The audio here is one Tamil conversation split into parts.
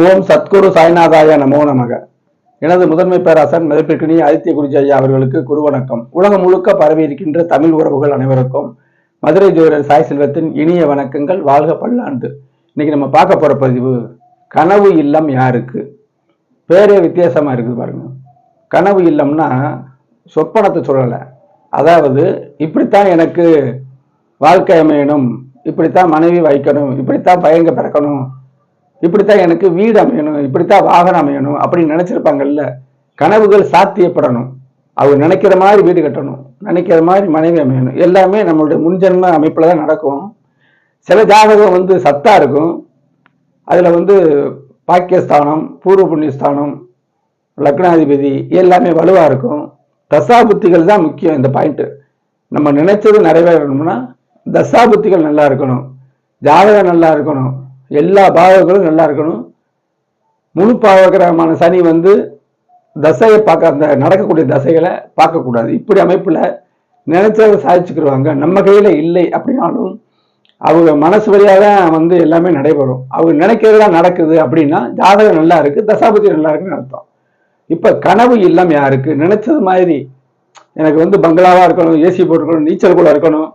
ஓம் சத்குரு சாய்நாதாய நமோ நமக. எனது முதன்மை பேராசன் மதிப்பிற்கினி ஆதித்ய குருஜி ஐயா அவர்களுக்கு குரு வணக்கம். உலகம் முழுக்க பரவி இருக்கின்ற தமிழ் உறவுகள் அனைவருக்கும் மதுரை ஜோதிடர் சாய் செல்வத்தின் இனிய வணக்கங்கள் வாழ்க பல்லாண்டு. இன்னைக்கு நம்ம பார்க்க போற பதிவு கனவு இல்லம் யாருக்கு? பேரே வித்தியாசமா இருக்குது பாருங்க. கனவு இல்லம்னா சொப்பனத்தை சொல்லலை. அதாவது இப்படித்தான் எனக்கு வாழ்க்கை அமையணும் இப்படித்தான் மனைவி வைக்கணும் இப்படித்தான் பையங்க பிறக்கணும் இப்படித்தான் எனக்கு வீடு அமையணும் இப்படித்தான் வாகனம் அமையணும் அப்படின்னு நினைச்சிருப்பாங்கல்ல. கனவுகள் சாத்தியப்படணும். அவங்க நினைக்கிற மாதிரி வீடு கட்டணும் நினைக்கிற மாதிரி மனைவி அமையணும். எல்லாமே நம்மளுடைய முன்ஜென்ம அமைப்பில் தான் நடக்கும். சில ஜாதகம் வந்து சத்தா இருக்கும். அதில் வந்து பாக்கியஸ்தானம் பூர்வ புண்ணியஸ்தானம் லக்னாதிபதி எல்லாமே வலுவாக இருக்கும். தசாபுத்திகள் தான் முக்கியம் இந்த பாயிண்ட்டு நம்ம நினைச்சது நிறைவேறணும்னா தசாபுத்திகள் நல்லா இருக்கணும். ஜாதகம் நல்லா இருக்கணும். எல்லா பாவங்களும் நல்லா இருக்கணும். முழு பாவகரமான சனி வந்து தசையை பார்க்க அந்த நடக்கக்கூடிய தசைகளை பார்க்கக்கூடாது. இப்படி அமைப்பில் நினைச்சதை சாதிச்சுக்கிடுவாங்க நம்ம கையில் இல்லை அப்படின்னாலும் அவங்க மனசு வழியாக தான் வந்து எல்லாமே நடைபெறும். அவங்க நினைக்கிறதுலாம் நடக்குது அப்படின்னா ஜாதகம் நல்லா இருக்குது தசாபதி நல்லா இருக்குன்னு அர்த்தம். இப்போ கனவு இல்லம் யாருக்கு? நினைச்சது மாதிரி எனக்கு வந்து பங்களாவாக இருக்கணும் ஏசி போட்டுருக்கணும் நீச்சல் கூட இருக்கணும்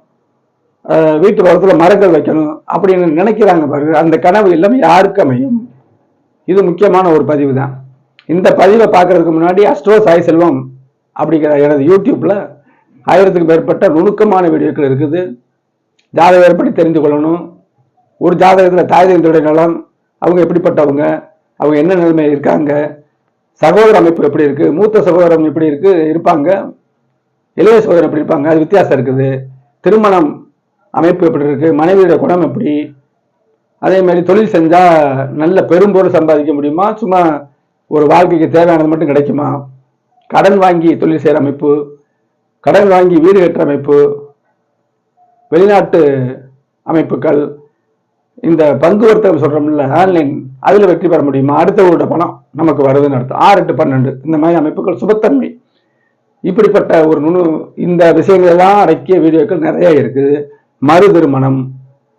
வீட்டு பக்கத்தில் மரங்கள் வைக்கணும் அப்படின்னு நினைக்கிறாங்க பாருங்க. அந்த கனவு இல்லாமல் யாருக்கு அமையும்? இது முக்கியமான ஒரு பதிவு தான் இந்த பதிவை பார்க்கறதுக்கு முன்னாடி அஸ்ட்ரோ சாய் செல்வம் அப்படிங்கிற எனது யூடியூப்ல ஆயிரத்துக்கு மேற்பட்ட நுணுக்கமான வீடியோக்கள் இருக்குது. ஜாதகம் எப்படி தெரிந்து கொள்ளணும். ஒரு ஜாதகத்தில் தாய் தந்தையுடைய நலம் அவங்க எப்படிப்பட்டவங்க அவங்க என்ன நிலைமையில் இருக்காங்க சகோதர அமைப்பு எப்படி இருக்கு மூத்த சகோதரம் எப்படி இருக்கு இருப்பாங்க இளைய சகோதரம் எப்படி இருப்பாங்க அது வித்தியாசம் இருக்குது. திருமணம் அமைப்பு எப்படி இருக்கு மனைவியோட குணம் எப்படி? அதே மாதிரி தொழில் செஞ்சா நல்ல பெரும்பொருள் சம்பாதிக்க முடியுமா? சும்மா ஒரு வாழ்க்கைக்கு தேவையானது மட்டும் கிடைக்குமா? கடன் வாங்கி தொழில் செய்கிற அமைப்பு கடன் வாங்கி வீடு கட்டுற அமைப்பு வெளிநாட்டு அமைப்புகள் இந்த பங்கு வர்த்தகம் சொல்கிறோம்ல ஆன்லைன் அதில் வெற்றி பெற முடியுமா? அடுத்தவரோட பணம் நமக்கு வருதுன்னு அர்த்தம். ஆறு எட்டு பன்னெண்டு இந்த மாதிரி அமைப்புகள் சுபத்தன்மை. இப்படிப்பட்ட ஒரு நுணு இந்த விஷயங்கள் எல்லாம் அடக்கிய வீடியோக்கள் நிறைய இருக்குது. மறு திருமணம்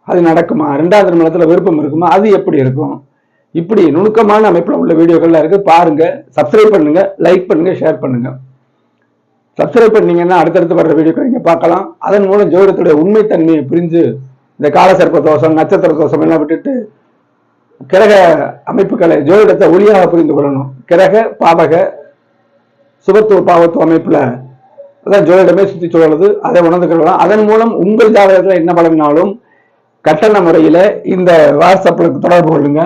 அது நடக்குமா? ரெண்டாவது திருமணத்தில் விருப்பம் இருக்குமா? அது எப்படி இருக்கும்? இப்படி நுணுக்கமான அமைப்பில் உள்ள வீடியோக்கள்லாம் இருக்குது பாருங்கள் சப்ஸ்கிரைப் பண்ணுங்கள் லைக் பண்ணுங்கள் ஷேர் பண்ணுங்கள் சப்ஸ்கிரைப் பண்ணீங்கன்னா அடுத்தடுத்து வர்ற வீடியோக்கள் நீங்கள் பார்க்கலாம். அதன் மூலம் ஜோதிடத்துடைய உண்மைத்தன்மையை புரிஞ்சு இந்த காலசர்ப்ப தோஷம் நட்சத்திர தோஷம் எல்லாம் விட்டுட்டு கிரக அமைப்புகளை ஜோதிடத்தை ஒளியாக புரிந்து கொள்ளணும். கிரக பாவக சுபத்துவ பாவத்துவ அமைப்பில் அதான் ஜோதிடமே சுத்தி சொல்றது அதை உணர்ந்து கொள்ளலாம் அதன் மூலம் உங்கள் ஜாதகத்துல என்ன பலனாலும் கட்டண முறையில இந்த வாட்ஸ்அப்ல தொடர்பு கொள்ளுங்க.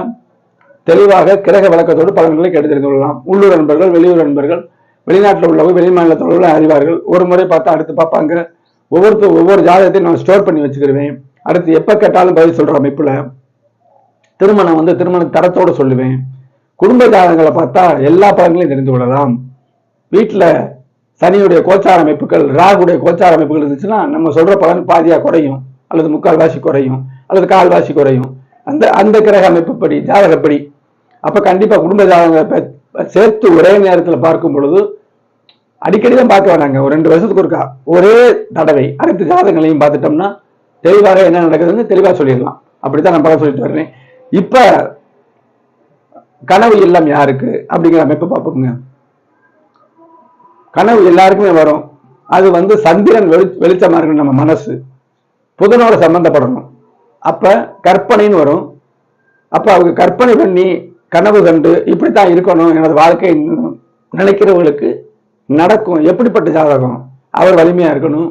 தெளிவாக கிரக விளக்கத்தோடு பலன்களை கேட்டு தெரிந்து கொள்ளலாம். உள்ளூர் நண்பர்கள் வெளியூர் நண்பர்கள் வெளிநாட்டில் உள்ளவங்க வெளி மாநிலத்தில் உள்ள அறிவார்கள். ஒரு முறை பார்த்தா அடுத்து பார்ப்பாங்க. ஒவ்வொருத்தர் ஒவ்வொரு ஜாதகத்தையும் நான் ஸ்டோர் பண்ணி வச்சுக்கிடுவேன் அடுத்து எப்ப கேட்டாலும் பதில் சொல்ற அமைப்புல. திருமணம் வந்து திருமண தரத்தோடு சொல்லுவேன். குடும்ப ஜாதகங்களை பார்த்தா எல்லா பலன்களையும் தெரிந்து கொள்ளலாம். வீட்டில் சனியுடைய கோச்சார அமைப்புகள் ராகுடைய கோச்சார அமைப்புகள் இருந்துச்சுன்னா நம்ம சொல்ற பலன் பாதியா குறையும். அல்லது முக்கால் வாசி குறையும். அல்லது கால் வாசி குறையும். அந்த அந்த கிரக அமைப்புப்படி ஜாதகப்படி. அப்ப கண்டிப்பா குடும்ப ஜாதகங்களை சேர்த்து ஒரே நேரத்தில் பார்க்கும் பொழுது அடிக்கடி தான் பார்க்க வேணாங்க. ஒரு ரெண்டு வருஷத்துக்கு ஒருக்கா. ஒரே தடவை அனைத்து ஜாதகங்களையும் பார்த்துட்டோம்னா தெளிவாக என்ன நடக்குதுன்னு தெளிவாக சொல்லிடலாம். அப்படித்தான் நான் பல சொல்லிட்டு வர்றேன். இப்ப கனவு இல்லம் யாருக்கு? அப்படிங்கிற அமைப்பு பார்ப்போங்க கனவு எல்லாருக்குமே வரும். அது வந்து சந்திரன் வெளி வெளிச்சமாக இருக்கணும் நம்ம மனசு. புதனோட சம்பந்தப்படணும். அப்ப கற்பனைன்னு வரும். அப்போ அவங்க கற்பனை பண்ணி கனவு கண்டு இப்படித்தான் இருக்கணும் எனது வாழ்க்கை நினைக்கிறவங்களுக்கு நடக்கும். எப்படிப்பட்ட ஜாதகம்? அவர் வலிமையா இருக்கணும்.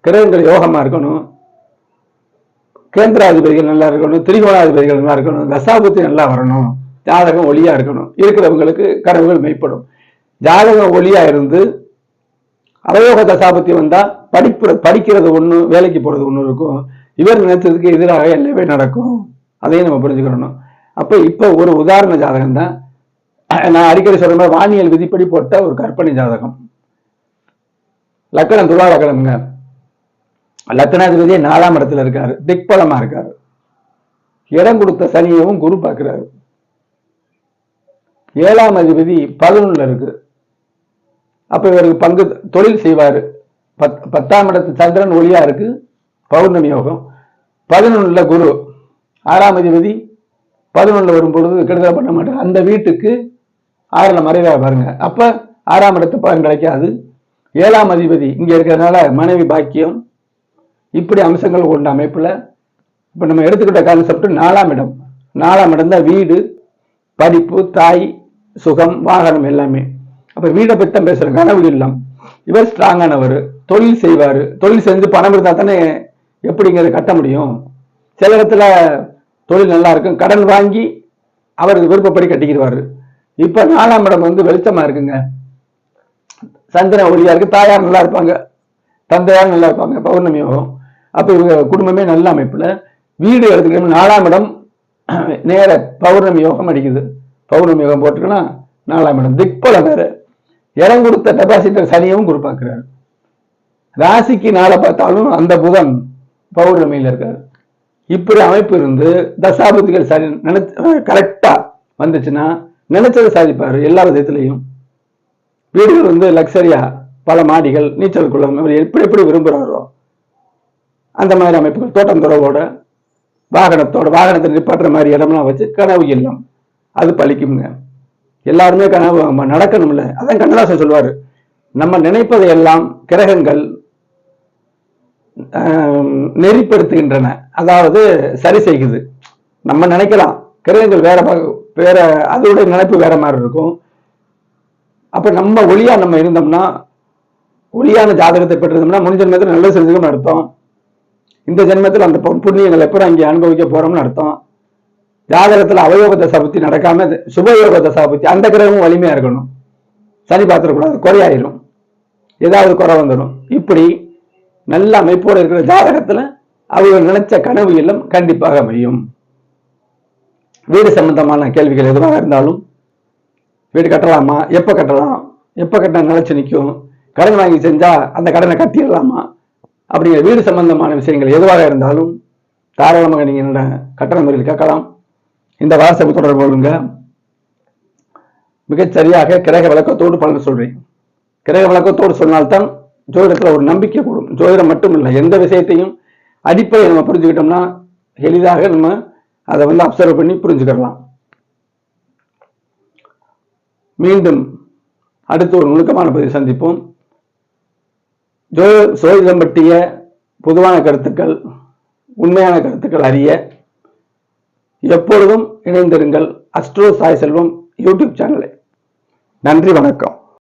கிரகங்கள் யோகமா இருக்கணும். கேந்திராதிபதிகள் நல்லா இருக்கணும். திரிகோணாதிபதிகள் நல்லா இருக்கணும். தசாபுத்தி நல்லா வரணும். ஜாதகம் ஒளியாக இருக்கணும். இருக்கிறவங்களுக்கு கனவுகள் மெய்ப்படும். ஜாதகம் ஒளியா இருந்து அவயோக தசாபத்தி வந்தா படிப்பு படிக்கிறது ஒண்ணு வேலைக்கு போறது ஒண்ணு இருக்கும். இவர் நினைச்சதுக்கு எதிராக எல்லாமே நடக்கும். அதையும் நம்ம புரிஞ்சுக்கிறணும் அப்ப இப்ப ஒரு உதாரண ஜாதகம் தான். நான் அடிக்கடி சொல்ற மாதிரி வானியல் விதிப்படி போட்ட ஒரு கற்பனை ஜாதகம். லக்கணம் துலா லக்கணம்ங்க லக்கணாதிபதியே நாலாம் இடத்துல இருக்காரு. திக்பலமா இருக்காரு. இடம் கொடுத்த சனியவும் குரு பார்க்கிறாரு. ஏழாம் அதிபதி பதினொன்னுல இருக்கு. அப்ப இவருக்கு பங்கு தொழில் செய்வார். பத் பத்தாம் இடத்து சந்திரன் ஒளியா இருக்கு. பௌர்ணமி யோகம். பதினொன்றில் குரு. ஆறாம் அதிபதி. பதினொன்றில் வரும் பொழுது கெடுதல் பண்ண மாட்டார். அந்த வீட்டுக்கு ஆறில் மறைவாக பாருங்க. அப்போ ஆறாம் இடத்து பலன் கிடைக்காது. ஏழாம் அதிபதி இங்கே இருக்கிறதுனால மனைவி பாக்கியம். இப்படி அம்சங்கள் கொண்ட அமைப்பில் இப்போ நம்ம எடுத்துக்கிட்ட கான்செப்ட் நாலாம் இடம். நாலாம் இடம் தான் வீடு படிப்பு தாய் சுகம் வாகனம் எல்லாமே. அப்போ வீடை பற்றி தான் பேசுகிறேன் கனவு இல்லம். இவர் ஸ்ட்ராங்கானவர் தொழில் செய்வார். தொழில் செஞ்சு பணம் இருந்தால் தானே எப்படிங்கிறத கட்ட முடியும். சில இடத்துல தொழில் நல்லா இருக்கும். கடன் வாங்கி அவருக்கு விருப்பப்படி கட்டிக்கிடுவார். இப்போ நாலாம் இடம் வந்து வெளிச்சமாக இருக்குங்க. சந்திரன் ஒளியா இருக்கு. தாயார் நல்லா இருப்பாங்க. தந்தையார் நல்லா இருப்பாங்க. பௌர்ணமி யோகம். அப்போ இவங்க குடும்பமே நல்ல அமைப்புல. வீடு எடுத்துக்கணும் நாலாம் இடம். நேர பௌர்ணமி யோகம் அடிக்குது. பௌர்ணமி யோகம் போட்டுக்கலாம் நாலாம் இடம். திக்பலம் வேற. இடம் கொடுத்த டெபாசிட்டர் சனியவும் குறிப்பாக்குறாரு. ராசிக்கு நாளை பார்த்தாலும் அந்த புதன் பௌர்ணமியில் இருக்காரு. இப்படி அமைப்பு இருந்து தசாபதிகள் சரி நினைச்ச கரெக்டா வந்துச்சுன்னா நினைச்சதை சாதிப்பாரு எல்லா விதத்திலையும். வீடுகள் வந்து லக்ஸரியா பல மாடிகள் நீச்சல் குளம் இவர் எப்படி எப்படி விரும்புகிறாரோ அந்த மாதிரி அமைப்புகள் தோட்டம் துறவோட வாகனத்தோட வாகனத்தை நிப்பாட்டுற மாதிரி இடம்லாம் வச்சு கனவு இல்லம். அது பழிக்குங்க. எல்லாருமே கனவு நடக்கணும்ல. அதான் கண்ணதாசன் சொல்வாரு. நம்ம நினைப்பதை எல்லாம் கிரகங்கள் நெறிப்படுத்துகின்றன. அதாவது சரி செய்குது நம்ம நினைக்கலாம். கிரகங்கள் வேற வேற அதோட நினைப்பு வேற மாதிரி இருக்கும். அப்ப நம்ம ஒளியா நம்ம இருந்தோம்னா ஒளியான ஜாதகத்தை பெற்றிருந்தோம்னா முன் ஜென்மத்தில் நல்ல செஞ்சுக்கணும்னு அர்த்தம். இந்த ஜென்மத்தில் அந்த புண்ணியங்கள் புண்ணியங்களை அங்கே அனுபவிக்க போறோம்னு அர்த்தம். ஜாதகத்துல அவயோக தசாபத்தி நடக்காம இது சுபயோக தசாபத்தி அந்த கிரகமும் வலிமையா இருக்கணும். சனி பார்த்துடக்கூடாது குறையாயிரும். ஏதாவது குறை வந்துடும் இப்படி நல்ல அமைப்போடு இருக்கிற ஜாதகத்துல அவங்க நினைச்ச கனவு இல்லம் கண்டிப்பாக அமையும். வீடு சம்பந்தமான கேள்விகள் எதுவாக இருந்தாலும் வீடு கட்டலாமா? எப்போ கட்டலாம்? எப்போ கட்டினா நிலைச்சு நிற்கும் கடன் வாங்கி செஞ்சா அந்த கடனை கட்டிடலாமா? அப்படிங்கிற வீடு சம்பந்தமான விஷயங்கள் எதுவாக இருந்தாலும் தாராளமாக நீங்கள் என்னோட கட்டண முறையில் கேட்கலாம். இந்த வாசகம் தொடர்பு கொள்ளுங்க. மிகச்சரியாக கிரக விளக்கத்தோடு பலன் சொல்றேன் கிரக விளக்கத்தோடு சொன்னால்தான் ஜோதிடத்தில் ஒரு நம்பிக்கை கூடும். ஜோதிடம் மட்டும் இல்லை எந்த விஷயத்தையும் அடிப்படை நம்ம புரிஞ்சுக்கிட்டோம்னா எளிதாக நம்ம அதை வந்து அப்சர்வ் பண்ணி புரிஞ்சுக்கிடலாம் மீண்டும் அடுத்து ஒரு நுணுக்கமான பதிவு சந்திப்போம். ஜோ ஜோதிடம் பற்றிய பொதுவான கருத்துக்கள் உண்மையான கருத்துக்கள் அறிய எப்பொழுதும் இணைந்திருங்கள் அஸ்ட்ரோ சாய் செல்வம் யூடியூப் சேனலை. நன்றி வணக்கம்.